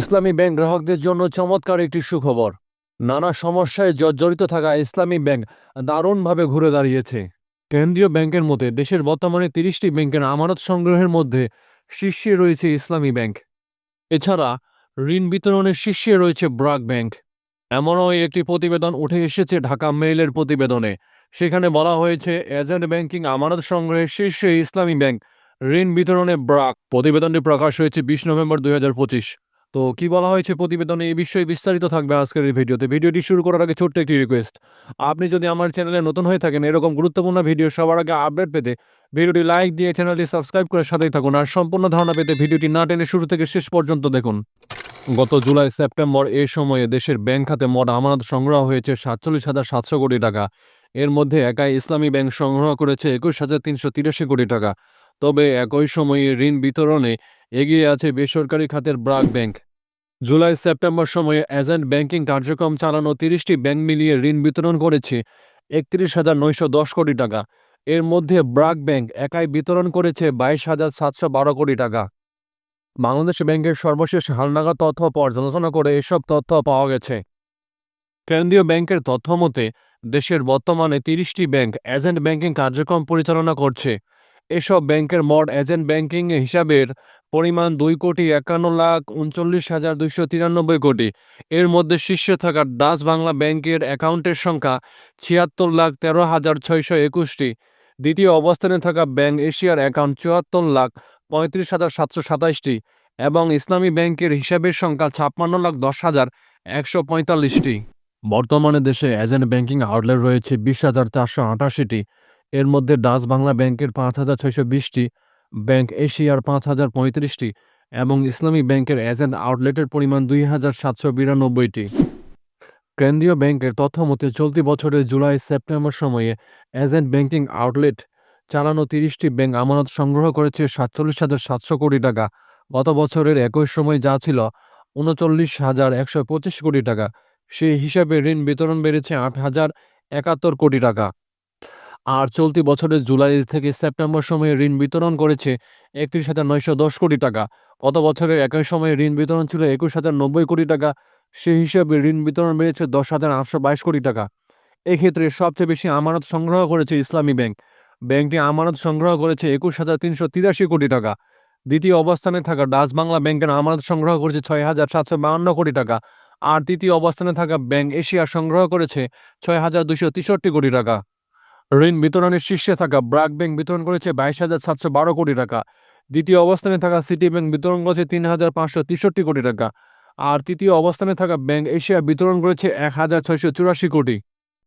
ইসলামী bank গ্রাহকদের জন্য চমৎকার একটি সুখবর। নানা সমস্যায় জর্জরিত থাকা ইসলামী ব্যাংক দারুণভাবে ঘুরে দাঁড়িয়েছে। কেন্দ্রীয় ব্যাংকের মধ্যে দেশের বর্তমানে তিরিশটি ব্যাংকের আমানত সংগ্রহের মধ্যে শীর্ষে রয়েছে ইসলামী ব্যাংক। এছাড়া, ঋণ বিতরণের শীর্ষে রয়েছে ব্রাক ব্যাংক। এমনও একটি প্রতিবেদন উঠে এসেছে ঢাকা মেইলের প্রতিবেদনে। সেখানে বলা হয়েছে, এজেন্ট ব্যাংকিং আমানত সংগ্রহের শীর্ষে ইসলামী ব্যাংক ঋণ বিতরণে ব্রাক। প্রতিবেদনটি প্রকাশ হয়েছে বিশ নভেম্বর দুই হাজার পঁচিশ। তো কি বলা হয়েছে প্রতিবেদনে এই বিষয়ে বিস্তারিত থাকবে আজকের এই ভিডিওতে। ভিডিওটি শুরু করার আগে ছোট্ট একটি রিকোয়েস্ট আপনি যদি আমার চ্যানেলে নতুন হয়ে থাকেন, এরকম গুরুত্বপূর্ণ ভিডিও সবার আগে আপডেট পেতে ভিডিওটি লাইক দিয়ে চ্যানেলটি সাবস্ক্রাইব করে সাথেই থাকুন আর সম্পূর্ণ ধারণা পেতে ভিডিওটি না টেনে শুরু থেকে শেষ পর্যন্ত দেখুন। গত জুলাই, সেপ্টেম্বর এ সময়ে দেশের ব্যাংক খাতে মোট আমানত সংগ্রহ হয়েছে সাতচল্লিশ হাজার সাতশো কোটি টাকা। এর মধ্যে একাই ইসলামী ব্যাংক সংগ্রহ করেছে একুশ হাজার তিনশো তিরাশি কোটি টাকা। তবে একই সময়ে ঋণ বিতরণে এগিয়ে আছে বেসরকারি খাতের ব্রাক ব্যাংক। জুলাই, সেপ্টেম্বর সময়ে এজেন্ট ব্যাংকিং কার্যক্রম চালানো তিরিশটি ব্যাংক মিলিয়ে ঋণ বিতরণ করেছে একত্রিশ হাজার নয়শো দশ কোটি টাকা। এর মধ্যে ব্রাক ব্যাংক একাই বিতরণ করেছে বাইশ হাজার সাতশো বারো কোটি টাকা। বাংলাদেশ ব্যাংকের সর্বশেষ হালনাগাদ তথ্য পর্যালোচনা করে এসব তথ্য পাওয়া গেছে। কেন্দ্রীয় ব্যাংকের তথ্য মতে, দেশের বর্তমানে তিরিশটি ব্যাংক এজেন্ট ব্যাংকিং কার্যক্রম পরিচালনা করছে। এসব ব্যাংকের মোট এজেন্ট ব্যাংকিং হিসাবের পরিমাণ দুই কোটি একান্ন লাখ উনচল্লিশ হাজার দুইশো তিরানব্বই কোটি। এর মধ্যে শীর্ষে থাকা ডাচ বাংলা ব্যাংকের অ্যাকাউন্টের সংখ্যা ছিয়াত্তর লাখ তেরো হাজার ছয়শো একুশটি। দ্বিতীয় অবস্থানে থাকা ব্যাংক এশিয়ার অ্যাকাউন্ট চুয়াত্তর লাখ পঁয়ত্রিশ হাজার সাতশো সাতাশটি এবং ইসলামী ব্যাংকের হিসাবের সংখ্যা ছাপ্পান্ন লাখ দশ হাজার একশো পঁয়তাল্লিশটি। বর্তমানে দেশে এজেন্ট ব্যাংকিং আউটলেট রয়েছে বিশ হাজার চারশো আটাশিটি। এর মধ্যে ডাচ বাংলা ব্যাংকের পাঁচ হাজার ছয়শো বিশটি ব্যাংক এশিয়ার পাঁচ হাজার পঁয়ত্রিশটি এবং ইসলামী ব্যাংকের এজেন্ট আউটলেটের পরিমাণ দুই হাজার সাতশো বিরানব্বইটি। কেন্দ্রীয় ব্যাংকের তথ্য মতে, চলতি বছরের জুলাই সেপ্টেম্বর সময়ে এজেন্ট ব্যাংকিং আউটলেট চালানো তিরিশটি ব্যাংক আমানত সংগ্রহ করেছে সাতচল্লিশ হাজার সাতশো কোটি টাকা। গত বছরের একই সময় যা ছিল উনচল্লিশ হাজার একশো পঁচিশ কোটি টাকা, সেই হিসাবে ঋণ বিতরণ বেড়েছে আট হাজার একাত্তর কোটি টাকা। আর চলতি বছরের জুলাই থেকে সেপ্টেম্বর সময়ে ঋণ বিতরণ করেছে একত্রিশ হাজার নয়শো দশ কোটি টাকা। গত বছরের একই সময়ে ঋণ বিতরণ ছিল একুশ হাজার নব্বই কোটি টাকা। সেই হিসাবে ঋণ বিতরণ বেড়েছে দশ হাজার আটশো বাইশ কোটি টাকা। এক্ষেত্রে সবচেয়ে বেশি আমানত সংগ্রহ করেছে ইসলামী ব্যাংক। ব্যাংকটি আমানত সংগ্রহ করেছে একুশ হাজার তিনশো তিরাশি কোটি টাকা। দ্বিতীয় অবস্থানে থাকা ডাচ বাংলা ব্যাংকের আমানত সংগ্রহ করেছে ছয় হাজার সাতশো বাহান্ন কোটি টাকা। আর তৃতীয় অবস্থানে থাকা ব্যাংক এশিয়া সংগ্রহ করেছে ছয় হাজার দুশো তেষট্টি কোটি টাকা। ঋণ বিতরণের শীর্ষে থাকা ব্র্যাক ব্যাংক বিতরণ করেছে বাইশ হাজার সাতশো বারো কোটি টাকা। দ্বিতীয় অবস্থানে থাকা সিটি ব্যাংক বিতরণ করেছে তিন হাজার পাঁচশো তেষট্টি কোটি টাকা। আর তৃতীয় অবস্থানে থাকা ব্যাংক এশিয়া বিতরণ করেছে এক হাজার ছয়শো চুরাশি কোটি।